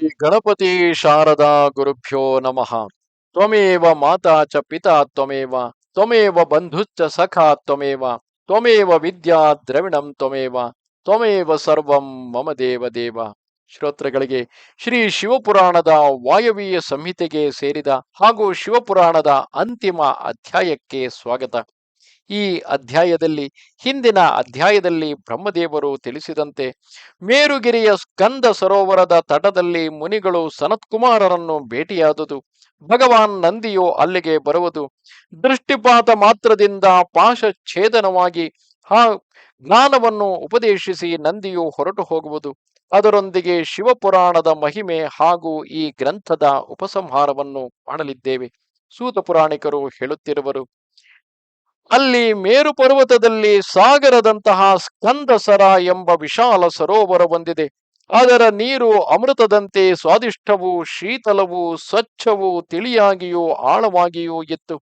ಗಣಪತಿ ಶಾರದಾ ಗುರುಭ್ಯೋ ನಮಃ. ತ್ವಮೇವ ಮಾತಾ ಚ ಪಿತಾ ತ್ವಮೇವ ತ್ವಮೇವ ಬಂಧುಶ್ಚ ಸಖಾ ತ್ವಮೇವ ತ್ವಮೇವ ವಿದ್ಯಾ ದ್ರವಿಣಂ ತ್ವಮೇವ ತ್ವಮೇವ ಸರ್ವಂ ಮಮ ದೇವ ದೇವ. ಶ್ರೋತೃಗಳಿಗೆ, ಶ್ರೀ ಶಿವಪುರಾಣದ ವಾಯವೀಯ ಸಂಹಿತೆಗೆ ಸೇರಿದ ಹಾಗೂ ಶಿವಪುರಾಣದ ಅಂತಿಮ ಅಧ್ಯಾಯಕ್ಕೆ ಸ್ವಾಗತ. ಈ ಅಧ್ಯಾಯದಲ್ಲಿ, ಹಿಂದಿನ ಅಧ್ಯಾಯದಲ್ಲಿ ಬ್ರಹ್ಮದೇವರು ತಿಳಿಸಿದಂತೆ, ಮೇರುಗಿರಿಯ ಸ್ಕಂದ ಸರೋವರದ ತಟದಲ್ಲಿ ಮುನಿಗಳು ಸನತ್ಕುಮಾರರನ್ನು ಭೇಟಿಯಾದುದು. ಭಗವಾನ್ ನಂದಿಯು ಅಲ್ಲಿಗೆ ಬರುವುದು. ದೃಷ್ಟಿಪಾತ ಮಾತ್ರದಿಂದ ಪಾಶ ಛೇದನವಾಗಿ ಆ ಜ್ಞಾನವನ್ನು ಉಪದೇಶಿಸಿ ನಂದಿಯು ಹೊರಟು ಹೋಗುವುದು. ಅದರೊಂದಿಗೆ ಶಿವಪುರಾಣದ ಮಹಿಮೆ ಹಾಗೂ ಈ ಗ್ರಂಥದ ಉಪಸಂಹಾರವನ್ನು ಮಾಡಲಿದ್ದೇವೆ. ಸೂತ ಪುರಾಣಿಕರು ಹೇಳುತ್ತಿರುವರು ಅಲ್ಲಿ ಮೇರು ಪರ್ವತದಲ್ಲಿ ಸಾಗರದಂತಹ ಸ್ಕಂದಸರ ಎಂಬ ವಿಶಾಲ ಸರೋವರ ಹೊಂದಿದೆ ಅದರ ನೀರು ಅಮೃತದಂತೆ ಸ್ವಾದಿಷ್ಟವೂ, ಶೀತಲವೂ, ಸ್ವಚ್ಛವೂ, ತಿಳಿಯಾಗಿಯೂ, ಆಳವಾಗಿಯೂ ಇತ್ತು.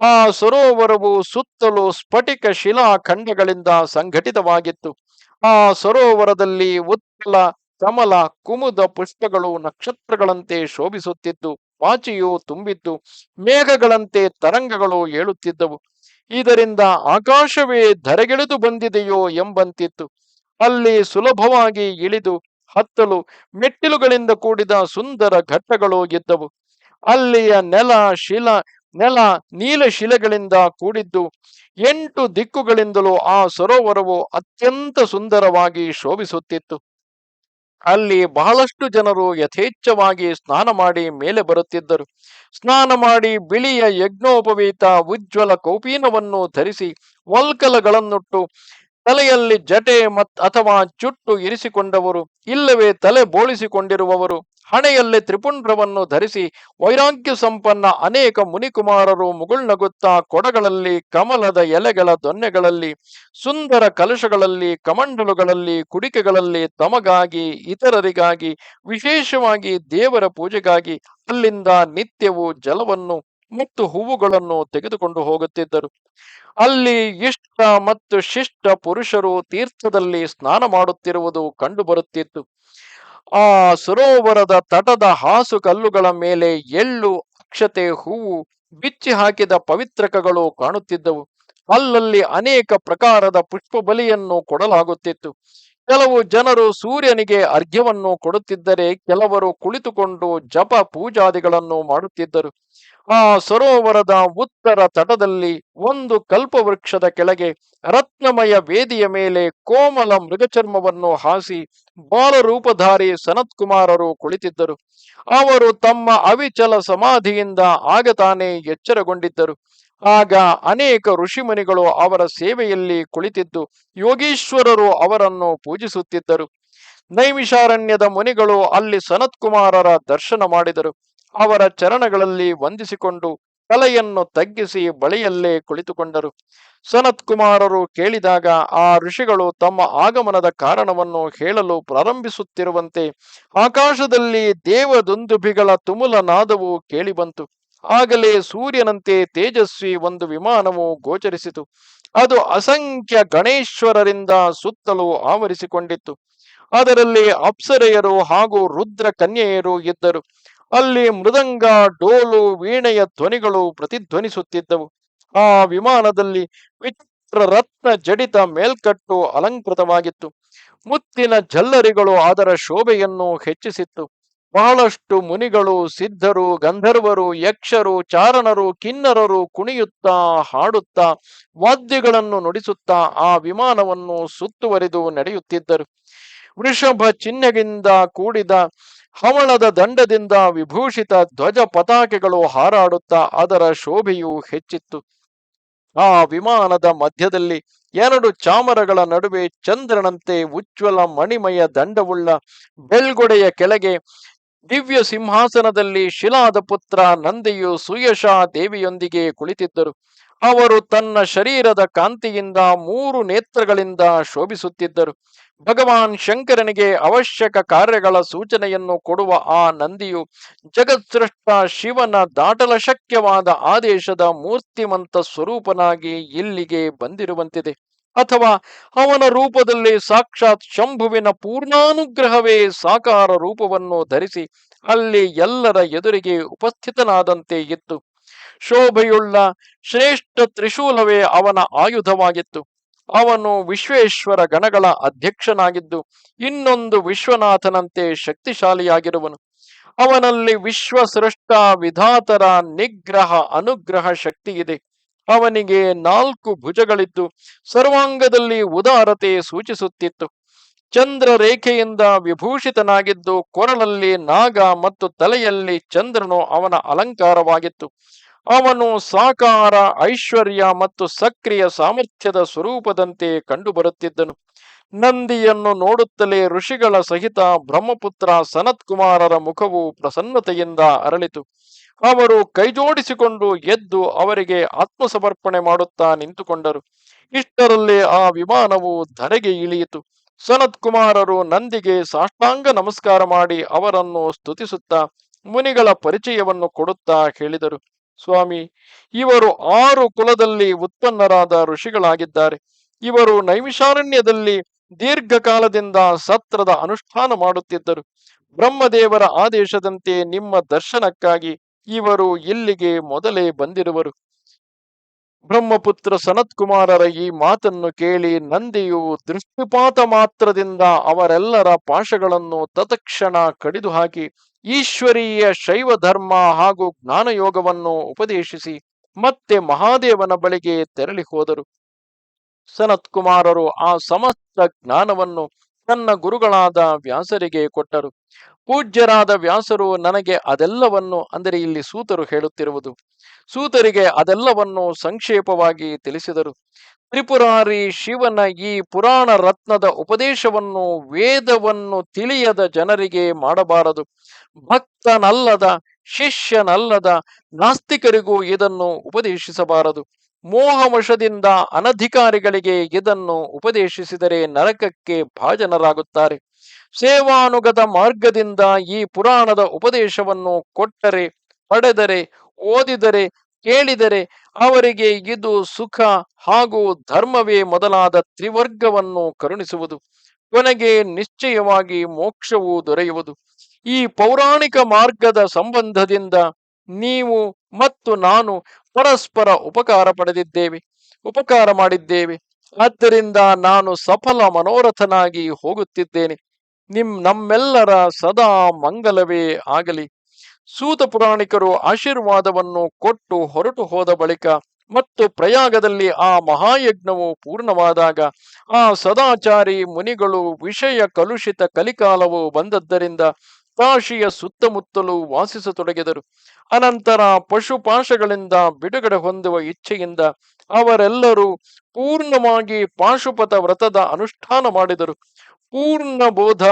ಆ ಸರೋವರವು ಸುತ್ತಲೂ ಸ್ಫಟಿಕ ಶಿಲಾ ಖಂಡಗಳಿಂದ ಸಂಘಟಿತವಾಗಿತ್ತು. ಆ ಸರೋವರದಲ್ಲಿ ಉತ್ತಲ ಕಮಲ, ಕುಮುದ ಪುಷ್ಪಗಳು ನಕ್ಷತ್ರಗಳಂತೆ ಶೋಭಿಸುತ್ತಿದ್ದು, ಪಾಚಿಯು ತುಂಬಿದ್ದು, ಮೇಘಗಳಂತೆ ತರಂಗಗಳು ಏಳುತ್ತಿದ್ದವು. ಇದರಿಂದ ಆಕಾಶವೇ ಧರೆಗೆಳೆದು ಬಂದಿದೆಯೋ ಎಂಬಂತಿತ್ತು. ಅಲ್ಲಿ ಸುಲಭವಾಗಿ ಇಳಿದು ಹತ್ತಲು ಮೆಟ್ಟಿಲುಗಳಿಂದ ಕೂಡಿದ ಸುಂದರ ಘಟ್ಟಗಳು ಇದ್ದವು ಅಲ್ಲಿಯ ನೆಲ, ಶಿಲ, ನೆಲ ನೀಲ ಶಿಲೆಗಳಿಂದ ಕೂಡಿದ್ದು ಎಂಟು ದಿಕ್ಕುಗಳಿಂದಲೂ ಆ ಸರೋವರವು ಅತ್ಯಂತ ಸುಂದರವಾಗಿ ಶೋಭಿಸುತ್ತಿತ್ತು. ಅಲ್ಲಿ ಬಹಳಷ್ಟು ಜನರು ಯಥೇಚ್ಛವಾಗಿ ಸ್ನಾನ ಮಾಡಿ ಮೇಲೆ ಬರುತ್ತಿದ್ದರು. ಸ್ನಾನ ಮಾಡಿ ಬಿಳಿಯ ಯಜ್ಞೋಪವೀತ, ಉಜ್ವಲ ಕೌಪೀನವನ್ನು ಧರಿಸಿ, ವಲ್ಕಲಗಳನ್ನುಟ್ಟು ತಲೆಯಲ್ಲಿ ಜಟೆ ಮತ್ ಅಥವಾ ಚುಟ್ಟು ಇರಿಸಿಕೊಂಡವರು, ಇಲ್ಲವೇ ತಲೆ ಬೋಳಿಸಿಕೊಂಡಿರುವವರು, ಹಣೆಯಲ್ಲಿ ತ್ರಿಪುಂಡ್ರವನ್ನು ಧರಿಸಿ ವೈರಾಗ್ಯ ಸಂಪನ್ನ ಅನೇಕ ಮುನಿಕುಮಾರರು ಮುಗುಳ್ನಗುತ್ತಾ ಕೊಡಗಳಲ್ಲಿ, ಕಮಲದ ಎಲೆಗಳ ದೊನ್ನೆಗಳಲ್ಲಿ, ಸುಂದರ ಕಲಶಗಳಲ್ಲಿ, ಕಮಂಡಲುಗಳಲ್ಲಿ, ಕುಡಿಕೆಗಳಲ್ಲಿ ತಮಗಾಗಿ, ಇತರರಿಗಾಗಿ, ವಿಶೇಷವಾಗಿ ದೇವರ ಪೂಜೆಗಾಗಿ ಅಲ್ಲಿಂದ ನಿತ್ಯವೂ ಜಲವನ್ನು ಮತ್ತು ಹೂವುಗಳನ್ನು ತೆಗೆದುಕೊಂಡು ಹೋಗುತ್ತಿದ್ದರು. ಅಲ್ಲಿ ಇಷ್ಟ ಮತ್ತು ಶಿಷ್ಟ ಪುರುಷರು ತೀರ್ಥದಲ್ಲಿ ಸ್ನಾನ ಮಾಡುತ್ತಿರುವುದು ಕಂಡುಬರುತ್ತಿತ್ತು ಆ ಸರೋವರದ ತಟದ ಹಾಸು ಕಲ್ಲುಗಳ ಮೇಲೆ ಎಳ್ಳು, ಅಕ್ಷತೆ, ಹೂವು ಬಿಚ್ಚಿ ಹಾಕಿದ ಪವಿತ್ರಕಗಳು ಕಾಣುತ್ತಿದ್ದವು. ಅಲ್ಲಲ್ಲಿ ಅನೇಕ ಪ್ರಕಾರದ ಪುಷ್ಪ ಬಲಿಯನ್ನು ಕೊಡಲಾಗುತ್ತಿತ್ತು. ಕೆಲವು ಜನರು ಸೂರ್ಯನಿಗೆ ಅರ್ಘ್ಯವನ್ನು ಕೊಡುತ್ತಿದ್ದರೆ ಕೆಲವರು ಕುಳಿತುಕೊಂಡು ಜಪ ಪೂಜಾದಿಗಳನ್ನು ಮಾಡುತ್ತಿದ್ದರು. ಆ ಸರೋವರದ ಉತ್ತರ ತಟದಲ್ಲಿ ಒಂದು ಕಲ್ಪವೃಕ್ಷದ ಕೆಳಗೆ ರತ್ನಮಯ ವೇದಿಯ ಮೇಲೆ ಕೋಮಲ ಮೃಗಚರ್ಮವನ್ನು ಹಾಸಿ ಬಾಲರೂಪಧಾರಿ ಸನತ್ಕುಮಾರರು ಕುಳಿತಿದ್ದರು. ಅವರು ತಮ್ಮ ಅವಿಚಲ ಸಮಾಧಿಯಿಂದ ಆಗ ತಾನೇ ಎಚ್ಚರಗೊಂಡಿದ್ದರು. ಆಗ ಅನೇಕ ಋಷಿಮುನಿಗಳು ಅವರ ಸೇವೆಯಲ್ಲಿ ಕುಳಿತಿದ್ದು ಯೋಗೀಶ್ವರರು ಅವರನ್ನು ಪೂಜಿಸುತ್ತಿದ್ದರು. ನೈಮಿಷಾರಣ್ಯದ ಮುನಿಗಳು ಅಲ್ಲಿ ಸನತ್ಕುಮಾರರ ದರ್ಶನ ಮಾಡಿದರು. ಅವರ ಚರಣಗಳಲ್ಲಿ ವಂದಿಸಿಕೊಂಡು ತಲೆಯನ್ನು ತಗ್ಗಿಸಿ ಬಳಿಯಲ್ಲೇ ಕುಳಿತುಕೊಂಡರು. ಸನತ್ಕುಮಾರರು ಕೇಳಿದಾಗ ಆ ಋಷಿಗಳು ತಮ್ಮ ಆಗಮನದ ಕಾರಣವನ್ನು ಹೇಳಲು ಪ್ರಾರಂಭಿಸುತ್ತಿರುವಂತೆ ಆಕಾಶದಲ್ಲಿ ದೇವದುಂದುಭಿಗಳ ತುಮುಲ ನಾದವು ಕೇಳಿಬಂತು. ಆಗಲೇ ಸೂರ್ಯನಂತೆ ತೇಜಸ್ವಿ ಒಂದು ವಿಮಾನವು ಗೋಚರಿಸಿತು. ಅದು ಅಸಂಖ್ಯ ಗಣೇಶ್ವರರಿಂದ ಸುತ್ತಲೂ ಆವರಿಸಿಕೊಂಡಿತ್ತು. ಅದರಲ್ಲಿ ಅಪ್ಸರೆಯರು ಹಾಗೂ ರುದ್ರ ಕನ್ಯೆಯರು ಇದ್ದರು. ಅಲ್ಲಿ ಮೃದಂಗ, ಡೋಲು, ವೀಣೆಯ ಧ್ವನಿಗಳು ಪ್ರತಿಧ್ವನಿಸುತ್ತಿದ್ದವು. ಆ ವಿಮಾನದಲ್ಲಿ ವಿಚಿತ್ರ ರತ್ನ ಜಡಿತ ಮೇಲ್ಕಟ್ಟು ಅಲಂಕೃತವಾಗಿತ್ತು. ಮುತ್ತಿನ ಜಲ್ಲರಿಗಳು ಅದರ ಶೋಭೆಯನ್ನು ಹೆಚ್ಚಿಸಿತ್ತು. ಬಹಳಷ್ಟು ಮುನಿಗಳು, ಸಿದ್ಧರು, ಗಂಧರ್ವರು, ಯಕ್ಷರು, ಚಾರಣರು, ಕಿನ್ನರರು ಕುಣಿಯುತ್ತಾ, ಹಾಡುತ್ತಾ, ವಾದ್ಯಗಳನ್ನು ನುಡಿಸುತ್ತಾ ಆ ವಿಮಾನವನ್ನು ಸುತ್ತುವರಿದು ನಡೆಯುತ್ತಿದ್ದರು. ವೃಷಭ ಚಿಹ್ನೆಗಿಂದ ಕೂಡಿದ ಹವಳದ ದಂಡದಿಂದ ವಿಭೂಷಿತ ಧ್ವಜ ಪತಾಕೆಗಳು ಹಾರಾಡುತ್ತಾ ಅದರ ಶೋಭೆಯು ಹೆಚ್ಚಿತ್ತು. ಆ ವಿಮಾನದ ಮಧ್ಯದಲ್ಲಿ ಎರಡು ಚಾಮರಗಳ ನಡುವೆ ಚಂದ್ರನಂತೆ ಉಜ್ವಲ ಮಣಿಮಯ ದಂಡವುಳ್ಳ ಬೆಳ್ಗೊಡೆಯ ಕೆಳಗೆ ದಿವ್ಯ ಸಿಂಹಾಸನದಲ್ಲಿ ಶಿಲಾದ ಪುತ್ರ ನಂದಿಯು ಸುಯಶಾ ದೇವಿಯೊಂದಿಗೆ ಕುಳಿತಿದ್ದರು. ಅವರು ತನ್ನ ಶರೀರದ ಕಾಂತಿಯಿಂದ ಮೂರು ನೇತ್ರಗಳಿಂದ ಶೋಭಿಸುತ್ತಿದ್ದರು. ಭಗವಾನ್ ಶಂಕರನಿಗೆ ಅವಶ್ಯಕ ಕಾರ್ಯಗಳ ಸೂಚನೆಯನ್ನು ಕೊಡುವ ಆ ನಂದಿಯು ಜಗತ್ಸೃಷ್ಟ ಶಿವನ ದಾಟಲ ಶಕ್ಯವಾದ ಆದೇಶದ ಮೂರ್ತಿಮಂತ ಸ್ವರೂಪನಾಗಿ ಇಲ್ಲಿಗೆ ಬಂದಿರುವಂತಿದೆ. ಅಥವಾ ಅವನ ರೂಪದಲ್ಲಿ ಸಾಕ್ಷಾತ್ ಶಂಭುವಿನ ಪೂರ್ಣಾನುಗ್ರಹವೇ ಸಾಕಾರ ರೂಪವನ್ನು ಧರಿಸಿ ಅಲ್ಲಿ ಎಲ್ಲರ ಎದುರಿಗೆ ಉಪಸ್ಥಿತನಾದಂತೆ ಇತ್ತು. ಶೋಭೆಯುಳ್ಳ ಶ್ರೇಷ್ಠ ತ್ರಿಶೂಲವೇ ಅವನ ಆಯುಧವಾಗಿತ್ತು. ಅವನು ವಿಶ್ವೇಶ್ವರ ಗಣಗಳ ಅಧ್ಯಕ್ಷನಾಗಿದ್ದು, ಇನ್ನೊಂದು ವಿಶ್ವನಾಥನಂತೆ ಶಕ್ತಿಶಾಲಿಯಾಗಿರುವನು. ಅವನಲ್ಲಿ ವಿಶ್ವ ಸೃಷ್ಟ ವಿಧಾತರ ನಿಗ್ರಹ ಅನುಗ್ರಹ ಶಕ್ತಿ ಇದೆ ಅವನಿಗೆ ನಾಲ್ಕು ಭುಜಗಳಿದ್ದು, ಸರ್ವಾಂಗದಲ್ಲಿ ಉದಾರತೆ ಸೂಚಿಸುತ್ತಿತ್ತು. ಚಂದ್ರ ರೇಖೆಯಿಂದ ವಿಭೂಷಿತನಾಗಿದ್ದು, ಕೊರಳಲ್ಲಿ ನಾಗ ಮತ್ತು ತಲೆಯಲ್ಲಿ ಚಂದ್ರನು ಅವನ ಅಲಂಕಾರವಾಗಿತ್ತು. ಅವನು ಸಾಕಾರ, ಐಶ್ವರ್ಯ ಮತ್ತು ಸಕ್ರಿಯ ಸಾಮರ್ಥ್ಯದ ಸ್ವರೂಪದಂತೆ ಕಂಡುಬರುತ್ತಿದ್ದನು. ನಂದಿಯನ್ನು ನೋಡುತ್ತಲೇ ಋಷಿಗಳ ಸಹಿತ ಬ್ರಹ್ಮಪುತ್ರ ಸನತ್ ಕುಮಾರರ ಮುಖವು ಪ್ರಸನ್ನತೆಯಿಂದ ಅರಳಿತು. ಅವರು ಕೈಜೋಡಿಸಿಕೊಂಡು ಎದ್ದು ಅವರಿಗೆ ಆತ್ಮಸಮರ್ಪಣೆ ಮಾಡುತ್ತಾ ನಿಂತುಕೊಂಡರು. ಇಷ್ಟರಲ್ಲಿ ಆ ವಿಮಾನವು ಧರೆಗೆ ಇಳಿಯಿತು. ಸನತ್ ಕುಮಾರರು ನಂದಿಗೆ ಸಾಷ್ಟಾಂಗ ನಮಸ್ಕಾರ ಮಾಡಿ ಅವರನ್ನು ಸ್ತುತಿಸುತ್ತಾ ಮುನಿಗಳ ಪರಿಚಯವನ್ನು ಕೊಡುತ್ತಾ ಹೇಳಿದರು. ಸ್ವಾಮಿ, ಇವರು ಆರು ಕುಲದಲ್ಲಿ ಉತ್ಪನ್ನರಾದ ಋಷಿಗಳಾಗಿದ್ದಾರೆ. ಇವರು ನೈಮಿಷಾರಣ್ಯದಲ್ಲಿ ದೀರ್ಘಕಾಲದಿಂದ ಸತ್ರದ ಅನುಷ್ಠಾನ ಮಾಡುತ್ತಿದ್ದರು. ಬ್ರಹ್ಮದೇವರ ಆದೇಶದಂತೆ ನಿಮ್ಮ ದರ್ಶನಕ್ಕಾಗಿ ಇವರು ಇಲ್ಲಿಗೆ ಮೊದಲೇ ಬಂದಿರುವರು. ಬ್ರಹ್ಮಪುತ್ರ ಸನತ್ ಕುಮಾರರ ಈ ಮಾತನ್ನು ಕೇಳಿ ನಂದಿಯು ದೃಷ್ಟಿಪಾತ ಮಾತ್ರದಿಂದ ಅವರೆಲ್ಲರ ಪಾಶಗಳನ್ನು ತತಕ್ಷಣ ಕಡಿದು ಹಾಕಿ ಈಶ್ವರೀಯ ಶೈವ ಧರ್ಮ ಹಾಗೂ ಜ್ಞಾನಯೋಗವನ್ನು ಉಪದೇಶಿಸಿ ಮತ್ತೆ ಮಹಾದೇವನ ಬಳಿಗೆ ತೆರಳಿ ಹೋದರು. ಸನತ್ಕುಮಾರರು ಆ ಸಮಸ್ತ ಜ್ಞಾನವನ್ನು ತನ್ನ ಗುರುಗಳಾದ ವ್ಯಾಸರಿಗೆ ಕೊಟ್ಟರು. ಪೂಜ್ಯರಾದ ವ್ಯಾಸರು ನನಗೆ ಅದೆಲ್ಲವನ್ನು, ಅಂದರೆ ಇಲ್ಲಿ ಸೂತರು ಹೇಳುತ್ತಿರುವುದು. ಸೂತರಿಗೆ ಅದೆಲ್ಲವನ್ನು ಸಂಕ್ಷೇಪವಾಗಿ ತಿಳಿಸಿದರು. ತ್ರಿಪುರಾರಿ ಶಿವನ ಈ ಪುರಾಣ ರತ್ನದ ಉಪದೇಶವನ್ನು ವೇದವನ್ನು ತಿಳಿಯದ ಜನರಿಗೆ ಮಾಡಬಾರದು. ಭಕ್ತನಲ್ಲದ, ಶಿಷ್ಯನಲ್ಲದ ನಾಸ್ತಿಕರಿಗೂ ಇದನ್ನು ಉಪದೇಶಿಸಬಾರದು. ಮೋಹವಶದಿಂದ ಅನಧಿಕಾರಿಗಳಿಗೆ ಇದನ್ನು ಉಪದೇಶಿಸಿದರೆ ನರಕಕ್ಕೆ ಭಾಜನರಾಗುತ್ತಾರೆ. ಸೇವಾನುಗತ ಮಾರ್ಗದಿಂದ ಈ ಪುರಾಣದ ಉಪದೇಶವನ್ನು ಕೊಟ್ಟರೆ, ಪಡೆದರೆ, ಓದಿದರೆ, ಕೇಳಿದರೆ ಅವರಿಗೆ ಇದು ಸುಖ ಹಾಗೂ ಧರ್ಮವೇ ಮೊದಲಾದ ತ್ರಿವರ್ಗವನ್ನು ಕರುಣಿಸುವುದು. ಕೊನೆಗೆ ನಿಶ್ಚಯವಾಗಿ ಮೋಕ್ಷವೂ ದೊರೆಯುವುದು. ಈ ಪೌರಾಣಿಕ ಮಾರ್ಗದ ಸಂಬಂಧದಿಂದ ನೀವು ಮತ್ತು ನಾನು ಪರಸ್ಪರ ಉಪಕಾರ ಪಡೆದಿದ್ದೇವೆ, ಉಪಕಾರ ಮಾಡಿದ್ದೇವೆ. ಆದ್ದರಿಂದ ನಾನು ಸಫಲ ಮನೋರಥನಾಗಿ ಹೋಗುತ್ತಿದ್ದೇನೆ. ನಿಮ್, ನಮ್ಮೆಲ್ಲರ ಸದಾ ಮಂಗಲವೇ ಆಗಲಿ. ಸೂತ ಪುರಾಣಿಕರು ಆಶೀರ್ವಾದವನ್ನು ಕೊಟ್ಟು ಹೊರಟು ಹೋದ ಬಳಿಕ ಮತ್ತು ಪ್ರಯಾಗದಲ್ಲಿ ಆ ಮಹಾಯಜ್ಞವು ಪೂರ್ಣವಾದಾಗ ಆ ಸದಾಚಾರಿ ಮುನಿಗಳು ವಿಷಯ ಕಲುಷಿತ ಕಲಿಕಾಲವು ಬಂದದ್ದರಿಂದ ಕಾಶಿಯ ಸುತ್ತಮುತ್ತಲೂ ವಾಸಿಸತೊಡಗಿದರು. ಅನಂತರ ಪಶುಪಾಶಗಳಿಂದ ಬಿಡುಗಡೆ ಹೊಂದುವ ಇಚ್ಛೆಯಿಂದ ಅವರೆಲ್ಲರೂ ಪೂರ್ಣವಾಗಿ ಪಾಶುಪತ ವ್ರತದ ಅನುಷ್ಠಾನ ಮಾಡಿದರು. ಪೂರ್ಣ ಬೋಧ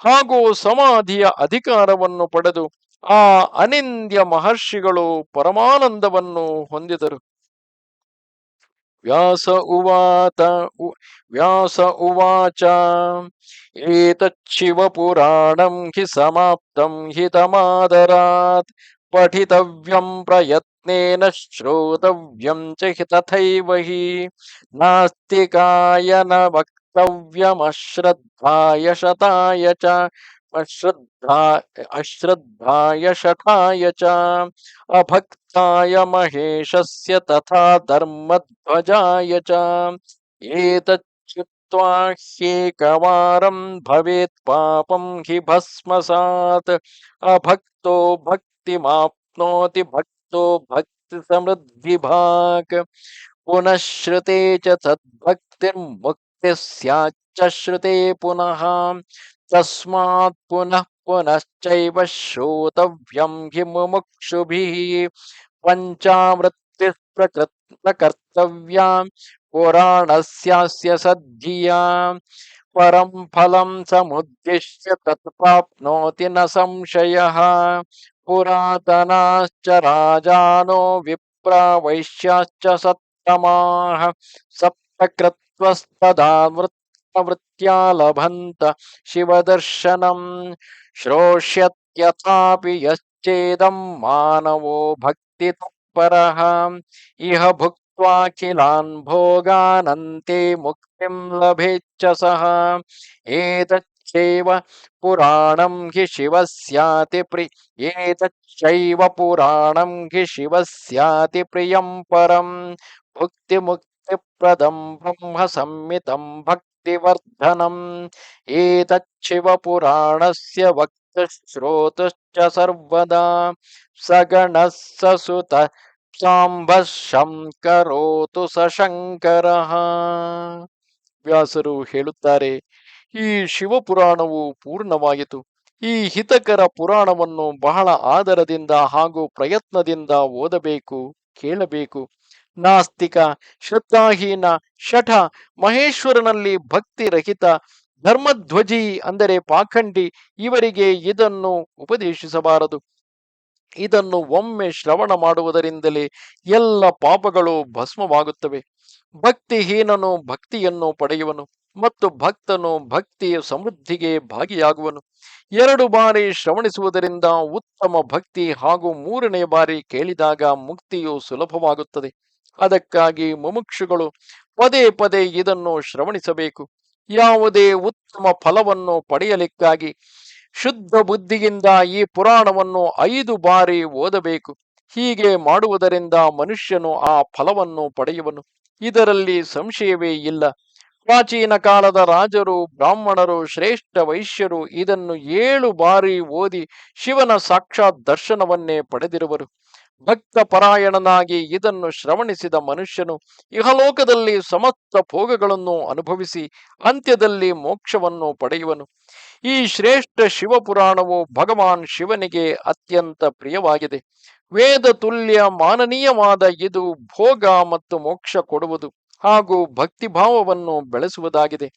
ಹಾಗೂ ಸಮಾಧಿಯ ಅಧಿಕಾರವನ್ನು ಪಡೆದು ಆ ಅನಿಂದ್ಯ ಮಹರ್ಷಿಗಳು ಪರಮಾನಂದವನ್ನು ಹೊಂದಿದರು. ವ್ಯಾಸ ಉವಾತ, ವ್ಯಾಸ ಉವಾಚ. ಏತಚ್ಚಿವ ಪುರಾಣಂ ಹಿ ಸಮಾಪ್ತಂ ಹಿತಮಾದರಾತ್ ಪಠಿತವ್ಯಂ ಪ್ರಯತ್ನೇನ ಶ್ರೋತವ್ಯಂ ಚ ಹಿ ತಥೈವ ಹಿ ನಾಸ್ತಿಕಾಯ ನ ವಕ್ತವ್ಯಮಶ್ರದ್ಧಾಯ ಶತಾಯ ಚ ಅಶ್ರದ್ಧಾ ಅಶ್ರದ್ಧಾಯ ಶಠಾಯ ಚ ಅಭಕ್ತಾಯ ಮಹೇಶಸ್ಯ ತಥಾ ಧರ್ಮಧ್ವಜಾಯ ಚ त्वाह्येकवारम् भवेत् पापम् हि भस्मसात्। अभक्तो भक्तिमाप्नोति, भक्तो भक्तिसमृद्विभाक्। पुनःश्रुते च सद्भक्तिर्मुक्तिः स्याच्च श्रुते पुनः। तस्मात् पुनः पुनश्चैव श्रोतव्यं हि मुमुक्षुभिः। पञ्चामृत कर्तव्या प्रकर्तव्यां पुराणस्यास्य सद्धियाँ परं फलं समुद्दिश्य तत्प्राप्नोति न संशयः। पुरातनाश्च राजानो विप्रा वैश्याश्च सत्तमाः सप्तकृत्वस्तदा वृत्तवृत्त्या लभन्त शिवदर्शनम्। श्रोष्यत्यथापि यश्चेदं मानवो भक्ति परः इह भुक्त्वाखिलान् भोगानन्ते मुक्तिं लभेच्च सः। एतच्चैव पुराणं हि शिवस्याति प्रि, एतच्चैव पुराणं हि शिवस्याति प्रियं परं। भुक्तिमुक्तिप्रदं ब्रह्म संमितं भक्तिवर्धनम्। एतच्छिवपुराणस्य वक्तुश्रोतुश्च ಸರ್ವದಾ ಸಗಣ ಸಸುತ ಸಾಂಬ ಶಂಕರೋತು ಸ ಶಂಕರಃ ವ್ಯಾಸರು ಹೇಳುತ್ತಾರೆ, ಈ ಶಿವಪುರಾಣವು ಪೂರ್ಣವಾಯಿತು. ಈ ಹಿತಕರ ಪುರಾಣವನ್ನು ಬಹಳ ಆದರದಿಂದ ಹಾಗೂ ಪ್ರಯತ್ನದಿಂದ ಓದಬೇಕು, ಕೇಳಬೇಕು. ನಾಸ್ತಿಕ, ಶ್ರದ್ಧಾಹೀನ, ಶಠ, ಮಹೇಶ್ವರನಲ್ಲಿ ಭಕ್ತಿ ರಹಿತ ಧರ್ಮಧ್ವಜಿ ಅಂದರೆ ಪಾಖಂಡಿ ಇವರಿಗೆ ಇದನ್ನು ಉಪದೇಶಿಸಬಾರದು. ಇದನ್ನು ಒಮ್ಮೆ ಶ್ರವಣ ಮಾಡುವುದರಿಂದಲೇ ಎಲ್ಲ ಪಾಪಗಳು ಭಸ್ಮವಾಗುತ್ತವೆ. ಭಕ್ತಿಹೀನನು ಭಕ್ತಿಯನ್ನು ಪಡೆಯುವನು ಮತ್ತು ಭಕ್ತನು ಭಕ್ತಿಯ ಸಮೃದ್ಧಿಗೆ ಭಾಗಿಯಾಗುವನು. ಎರಡು ಬಾರಿ ಶ್ರವಣಿಸುವುದರಿಂದ ಉತ್ತಮ ಭಕ್ತಿ ಹಾಗೂ ಮೂರನೇ ಬಾರಿ ಕೇಳಿದಾಗ ಮುಕ್ತಿಯು ಸುಲಭವಾಗುತ್ತದೆ. ಅದಕ್ಕಾಗಿ ಮುಮುಕ್ಷುಗಳು ಪದೇ ಪದೇ ಇದನ್ನು ಶ್ರವಣಿಸಬೇಕು. ಯಾವುದೇ ಉತ್ತಮ ಫಲವನ್ನು ಪಡೆಯಲಿಕ್ಕಾಗಿ ಶುದ್ಧ ಬುದ್ಧಿಯಿಂದ ಈ ಪುರಾಣವನ್ನು ಐದು ಬಾರಿ ಓದಬೇಕು. ಹೀಗೆ ಮಾಡುವುದರಿಂದ ಮನುಷ್ಯನು ಆ ಫಲವನ್ನು ಪಡೆಯುವನು. ಇದರಲ್ಲಿ ಸಂಶಯವೇ ಇಲ್ಲ. ಪ್ರಾಚೀನ ಕಾಲದ ರಾಜರು, ಬ್ರಾಹ್ಮಣರು, ಶ್ರೇಷ್ಠ ವೈಶ್ಯರು ಇದನ್ನು ಏಳು ಬಾರಿ ಓದಿ ಶಿವನ ಸಾಕ್ಷಾತ್ ದರ್ಶನವನ್ನೇ ಪಡೆದಿರುವರು. ಭಕ್ತ ಪರಾಯಣನಾಗಿ ಇದನ್ನು ಶ್ರವಣಿಸಿದ ಮನುಷ್ಯನು ಇಹಲೋಕದಲ್ಲಿ ಸಮಸ್ತ ಭೋಗಗಳನ್ನು ಅನುಭವಿಸಿ ಅಂತ್ಯದಲ್ಲಿ ಮೋಕ್ಷವನ್ನು ಪಡೆಯುವನು. ಈ ಶ್ರೇಷ್ಠ ಶಿವಪುರಾಣವು ಭಗವಾನ್ ಶಿವನಿಗೆ ಅತ್ಯಂತ ಪ್ರಿಯವಾಗಿದೆ. ವೇದ ತುಲ್ಯ ಮಾನನೀಯವಾದ ಇದು ಭೋಗ ಮತ್ತು ಮೋಕ್ಷ ಕೊಡುವುದು ಹಾಗೂ ಭಕ್ತಿಭಾವವನ್ನು ಬೆಳೆಸುವುದಾಗಿದೆ.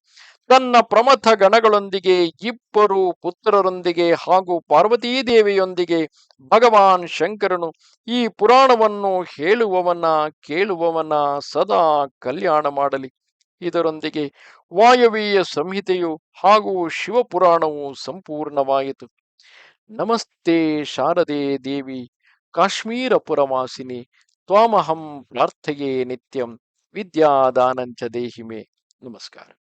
ತನ್ನ ಪ್ರಮಥ ಗಣಗಳೊಂದಿಗೆ, ಇಬ್ಬರು ಪುತ್ರರೊಂದಿಗೆ ಹಾಗೂ ಪಾರ್ವತೀದೇವಿಯೊಂದಿಗೆ ಭಗವಾನ್ ಶಂಕರನು ಈ ಪುರಾಣವನ್ನು ಹೇಳುವವನ, ಕೇಳುವವನ ಸದಾ ಕಲ್ಯಾಣ ಮಾಡಲಿ. ಇದರೊಂದಿಗೆ ವಾಯವೀಯ ಸಂಹಿತೆಯು ಹಾಗೂ ಶಿವಪುರಾಣವು ಸಂಪೂರ್ಣವಾಯಿತು. ನಮಸ್ತೆ ಶಾರದೆ ದೇವಿ ಕಾಶ್ಮೀರ ಪುರವಾಸಿನಿ ತ್ವಾಮಹಂ ಪ್ರಾರ್ಥೆಯೇ ನಿತ್ಯಂ, ವಿದ್ಯಾದಾನಂಚ ದೇಹಿಮೆ. ನಮಸ್ಕಾರ.